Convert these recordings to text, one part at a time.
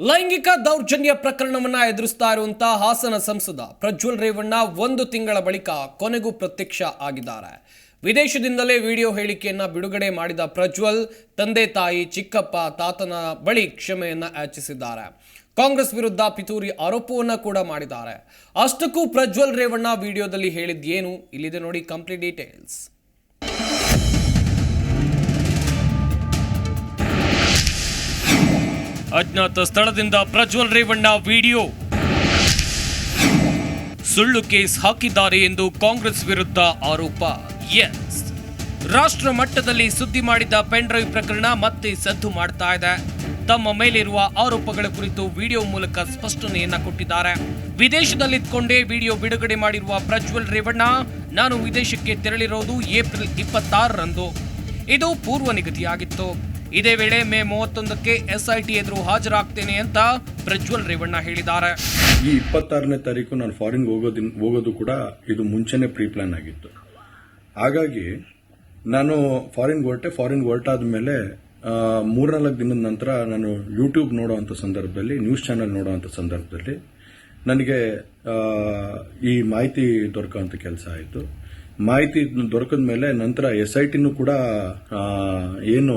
ಲೈಂಗಿಕ ದೌರ್ಜನ್ಯ ಪ್ರಕರಣವನ್ನು ಎದುರಿಸ್ತಾ ಇರುವಂತಹ ಹಾಸನ ಸಂಸದ ಪ್ರಜ್ವಲ್ ರೇವಣ್ಣ ಒಂದು ತಿಂಗಳ ಬಳಿಕ ಕೊನೆಗೂ ಪ್ರತ್ಯಕ್ಷ ಆಗಿದ್ದಾರೆ. ವಿದೇಶದಿಂದಲೇ ವಿಡಿಯೋ ಹೇಳಿಕೆಯನ್ನ ಬಿಡುಗಡೆ ಮಾಡಿದ ಪ್ರಜ್ವಲ್ ತಂದೆ ತಾಯಿ ಚಿಕ್ಕಪ್ಪ ತಾತನ ಬಳಿ ಕ್ಷಮೆಯನ್ನ ಯಾಚಿಸಿದ್ದಾರೆ. ಕಾಂಗ್ರೆಸ್ ವಿರುದ್ಧ ಪಿತೂರಿ ಆರೋಪವನ್ನ ಕೂಡ ಮಾಡಿದ್ದಾರೆ. ಅಷ್ಟಕ್ಕೂ ಪ್ರಜ್ವಲ್ ರೇವಣ್ಣ ವಿಡಿಯೋದಲ್ಲಿ ಹೇಳಿದ್ದೇನು? ಇಲ್ಲಿದೆ ನೋಡಿ ಕಂಪ್ಲೀಟ್ ಡೀಟೇಲ್ಸ್. ಅಜ್ಞಾತ ಸ್ಥಳದಿಂದ ಪ್ರಜ್ವಲ್ ರೇವಣ್ಣ ವಿಡಿಯೋ. ಸುಳ್ಳು ಕೇಸ್ ಹಾಕಿದ್ದಾರೆ ಎಂದು ಕಾಂಗ್ರೆಸ್ ವಿರುದ್ಧ ಆರೋಪ. ಎಸ್. ರಾಷ್ಟ್ರ ಮಟ್ಟದಲ್ಲಿ ಸುದ್ದಿ ಮಾಡಿದ ಪೆನ್ ಡ್ರೈವ್ ಪ್ರಕರಣ ಮತ್ತೆ ಸದ್ದು ಮಾಡ್ತಾ ಇದೆ. ತಮ್ಮ ಮೇಲಿರುವ ಆರೋಪಗಳ ಕುರಿತು ವಿಡಿಯೋ ಮೂಲಕ ಸ್ಪಷ್ಟನೆಯನ್ನ ಕೊಟ್ಟಿದ್ದಾರೆ. ವಿದೇಶದಲ್ಲಿದ್ದುಕೊಂಡೇ ವಿಡಿಯೋ ಬಿಡುಗಡೆ ಮಾಡಿರುವ ಪ್ರಜ್ವಲ್ ರೇವಣ್ಣ, ನಾನು ವಿದೇಶಕ್ಕೆ ತೆರಳಿರೋದು ಏಪ್ರಿಲ್ ಇಪ್ಪತ್ತಾರರಂದು. ಇದು ಪೂರ್ವ ನಿಗದಿಯಾಗಿತ್ತು. ಇದೇ ವೇಳೆ ಮೇ ಮೂವತ್ತೊಂದಕ್ಕೆ ಎಸ್ಐಟಿ ಎದುರು ಹಾಜರಾಗ್ತೇನೆ ಅಂತ ಪ್ರಜ್ವಲ್ ರೇವಣ್ಣ ಹೇಳಿದ್ದಾರೆ. ಈ ಇಪ್ಪತ್ತಾರನೇ ತಾರೀಕು ನಾನು ಫಾರಿನ್ ಹೋಗೋದಿನ್, ಹೋಗೋದು ಕೂಡ ಇದು ಮುಂಚೆನೇ ಪ್ರೀ ಪ್ಲಾನ್ ಆಗಿತ್ತು. ಹಾಗಾಗಿ ನಾನು ಫಾರಿನ್ ಹೊರಟೆ ಫಾರಿನ್ ಹೊರಟಾದ ಮೇಲೆ ಮೂರ್ನಾಲ್ಕು ದಿನದ ನಂತರ ನಾನು ಯೂಟ್ಯೂಬ್ ನೋಡೋವಂಥ ಸಂದರ್ಭದಲ್ಲಿ, ನ್ಯೂಸ್ ಚಾನೆಲ್ ನೋಡುವಂಥ ಸಂದರ್ಭದಲ್ಲಿ ನನಗೆ ಈ ಮಾಹಿತಿ ದೊರಕುವಂಥ ಕೆಲಸ ಆಯಿತು. ಮಾಹಿತಿ ದೊರಕಿದ ಮೇಲೆ ನಂತರ ಎಸ್ ಐ ಟಿನೂ ಕೂಡ ಏನು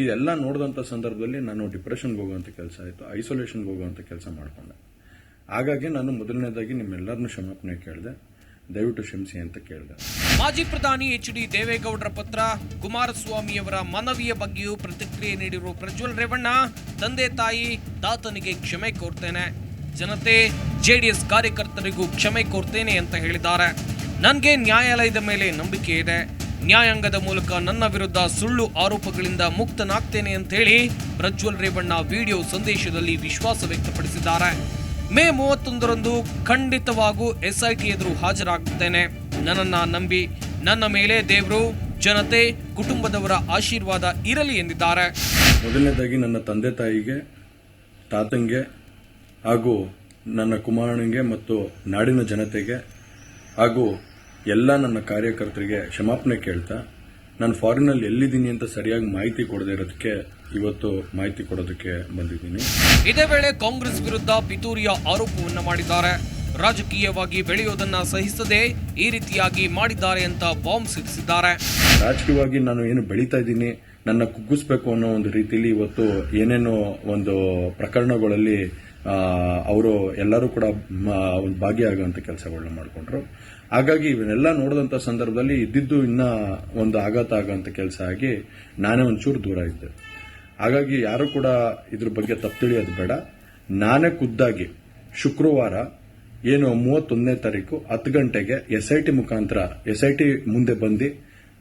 ಇದೆಲ್ಲ ನೋಡಿದಂಥ ಸಂದರ್ಭದಲ್ಲಿ ನಾನು ಡಿಪ್ರೆಷನ್ಗೆ ಹೋಗುವಂಥ ಕೆಲಸ ಆಯಿತು ಐಸೋಲೇಷನ್ಗೆ ಹೋಗುವಂಥ ಕೆಲಸ ಮಾಡಿಕೊಂಡೆ. ಹಾಗಾಗಿ ನಾನು ಮೊದಲನೇದಾಗಿ ನಿಮ್ಮೆಲ್ಲರನ್ನೂ ಕ್ಷಮಾಪಣೆ ಕೇಳಿದೆ, ದಯವಿಟ್ಟು ಕ್ಷಮಿಸಿ ಅಂತ ಕೇಳಿದೆ. ಮಾಜಿ ಪ್ರಧಾನಿ ಎಚ್ ಡಿ ದೇವೇಗೌಡರ ಪತ್ರ ಕುಮಾರಸ್ವಾಮಿಯವರ ಮನವಿಯ ಬಗ್ಗೆಯೂ ಪ್ರತಿಕ್ರಿಯೆ ನೀಡಿರುವ ಪ್ರಜ್ವಲ್ ರೇವಣ್ಣ, ತಂದೆ ತಾಯಿ ದಾತನಿಗೆ ಕ್ಷಮೆ ಕೋರ್ತೇನೆ. ಜನತೆ ಜೆಡಿಎಸ್ ಕಾರ್ಯಕರ್ತರಿಗೂ ಕ್ಷಮೆ ಕೋರ್ತೇನೆ ಅಂತ ಹೇಳಿದ್ದಾರೆ. ನನಗೆ ನ್ಯಾಯಾಲಯದ ಮೇಲೆ ನಂಬಿಕೆ ಇದೆ. ನ್ಯಾಯಾಂಗದ ಮೂಲಕ ನನ್ನ ವಿರುದ್ಧ ಸುಳ್ಳು ಆರೋಪಗಳಿಂದ ಮುಕ್ತನಾಗ್ತೇನೆ ಅಂತ ಹೇಳಿ ಪ್ರಜ್ವಲ್ ರೇವಣ್ಣ ವಿಡಿಯೋ ಸಂದೇಶದಲ್ಲಿ ವಿಶ್ವಾಸ ವ್ಯಕ್ತಪಡಿಸಿದ್ದಾರೆ. ಮೇ ಮೂವತ್ತೊಂದರಂದು ಖಂಡಿತವಾಗೂ ಎಸ್ಐಟಿ ಎದುರು ಹಾಜರಾಗುತ್ತೇನೆ ನನ್ನನ್ನ ನಂಬಿ ನನ್ನ ಮೇಲೆ ದೇವರು, ಜನತೆ, ಕುಟುಂಬದವರ ಆಶೀರ್ವಾದ ಇರಲಿ ಎಂದಿದ್ದಾರೆ. ಮೊದಲನೇದಾಗಿ ನನ್ನ ತಂದೆ ತಾಯಿಗೆ, ತಾತಂಗೆ ಹಾಗೂ ನನ್ನ ಕುಮಾರನಿಗೆ ಮತ್ತು ನಾಡಿನ ಜನತೆಗೆ ಹಾಗೂ ಎಲ್ಲ ನನ್ನ ಕಾರ್ಯಕರ್ತರಿಗೆ ಕ್ಷಮಾಪಣೆ ಕೇಳ್ತಾ ನಾನು ಫಾರಿನಲ್ಲಿ ಎಲ್ಲಿದ್ದೀನಿ ಅಂತ ಸರಿಯಾಗಿ ಮಾಹಿತಿ ಕೊಡದೇ ಇರೋದಕ್ಕೆ ಇವತ್ತು ಮಾಹಿತಿ ಕೊಡೋದಕ್ಕೆ ಬಂದಿದ್ದೀನಿ. ಇದೇ ವೇಳೆ ಕಾಂಗ್ರೆಸ್ ವಿರುದ್ಧ ಪಿತೂರಿಯ ಆರೋಪವನ್ನು ಮಾಡಿದ್ದಾರೆ. ರಾಜಕೀಯವಾಗಿ ಬೆಳೆಯೋದನ್ನ ಸಹಿಸದೆ ಈ ರೀತಿಯಾಗಿ ಮಾಡಿದ್ದಾರೆ ಅಂತ ಬಾಂಬ್ ಸಿಡಿಸಿದ್ದಾರೆ. ರಾಜಕೀಯವಾಗಿ ನಾನು ಏನು ಬೆಳೀತಾ ಇದ್ದೀನಿ ನನ್ನ ಕುಗ್ಗಿಸ್ಬೇಕು ಅನ್ನೋ ಒಂದು ರೀತಿಯಲ್ಲಿ ಇವತ್ತು ಏನೇನೋ ಒಂದು ಪ್ರಕರಣಗಳಲ್ಲಿ ಅವರು ಎಲ್ಲರೂ ಕೂಡ ಒಂದು ಭಾಗಿಯಾಗುವಂಥ ಕೆಲಸಗಳನ್ನ ಮಾಡಿಕೊಂಡ್ರು. ಹಾಗಾಗಿ ಇವನ್ನೆಲ್ಲ ನೋಡಿದಂಥ ಸಂದರ್ಭದಲ್ಲಿ ಇದ್ದಿದ್ದು ಇನ್ನ ಒಂದು ಆಘಾತ ಆಗುವಂಥ ಕೆಲಸ ಆಗಿ ನಾನೇ ಒಂಚೂರು ದೂರ ಇದ್ದೆ. ಹಾಗಾಗಿ ಯಾರು ಕೂಡ ಇದ್ರ ಬಗ್ಗೆ ತಪ್ಪು ತಿಳಿಯೋದು ಬೇಡ. ನಾನೇ ಖುದ್ದಾಗಿ ಶುಕ್ರವಾರ ಏನು ಮೂವತ್ತೊಂದನೇ ತಾರೀಕು ಹತ್ತು ಗಂಟೆಗೆ ಎಸ್ ಐ ಟಿ ಮುಖಾಂತರ, ಎಸ್ ಐ ಟಿ ಮುಂದೆ ಬಂದು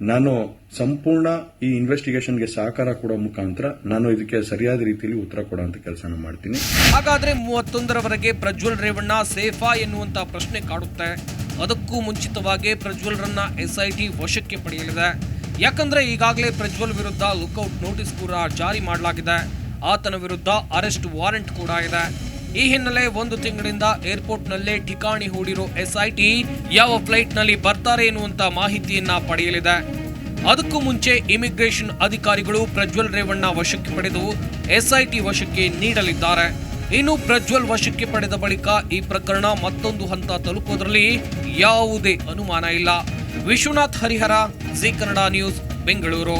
ನಾನು ಸಂಪೂರ್ಣ ಈ ಇನ್ವೆಸ್ಟಿಗೇಷನ್ಗೆ ಸಹಕಾರ ಕೊಡೋ ಮುಖಾಂತರ ನಾನು ಇದಕ್ಕೆ ಸರಿಯಾದ ರೀತಿಯಲ್ಲಿ ಉತ್ತರ ಕೊಡುವಂತ ಕೆಲಸನ ಮಾಡ್ತೀನಿ. ಹಾಗಾದ್ರೆ ಮೂವತ್ತೊಂದರವರೆಗೆ ಪ್ರಜ್ವಲ್ ರೇವಣ್ಣ ಸೇಫಾ ಎನ್ನುವಂತ ಪ್ರಶ್ನೆ ಕಾಡುತ್ತೆ. ಅದಕ್ಕೂ ಮುಂಚಿತವಾಗಿ ಪ್ರಜ್ವಲ್ರನ್ನ ಎಸ್ಐಟಿ ವಶಕ್ಕೆ ಪಡೆಯಲಿದೆ. ಯಾಕಂದ್ರೆ ಈಗಾಗಲೇ ಪ್ರಜ್ವಲ್ ವಿರುದ್ಧ ಲುಕ್ಔಟ್ ನೋಟಿಸ್ ಕೂಡ ಜಾರಿ ಮಾಡಲಾಗಿದೆ. ಆತನ ವಿರುದ್ಧ ಅರೆಸ್ಟ್ ವಾರೆಂಟ್ ಕೂಡ ಇದೆ. ಈ ಹಿನ್ನೆಲೆ ಒಂದು ತಿಂಗಳಿಂದ ಏರ್ಪೋರ್ಟ್ನಲ್ಲೇ ಠಿಕಾಣಿ ಹೂಡಿರೋ ಎಸ್ಐಟಿ ಯಾವ ಫ್ಲೈಟ್ನಲ್ಲಿ ಬರ್ತಾರೆ ಎನ್ನುವಂತ ಮಾಹಿತಿಯನ್ನ ಪಡೆಯಲಿದೆ. ಅದಕ್ಕೂ ಮುಂಚೆ ಇಮಿಗ್ರೇಷನ್ ಅಧಿಕಾರಿಗಳು ಪ್ರಜ್ವಲ್ ರೇವಣ್ಣ ವಶಕ್ಕೆ ಪಡೆದು ಎಸ್ಐಟಿ ವಶಕ್ಕೆ ನೀಡಲಿದ್ದಾರೆ. ಇನ್ನು ಪ್ರಜ್ವಲ್ ವಶಕ್ಕೆ ಪಡೆದ ಬಳಿಕ ಈ ಪ್ರಕರಣ ಮತ್ತೊಂದು ಹಂತ ತಲುಪುವುದರಲ್ಲಿ ಯಾವುದೇ ಅನುಮಾನ ಇಲ್ಲ. Vishwanath Harihara, Zee Kannada news, Bengaluru.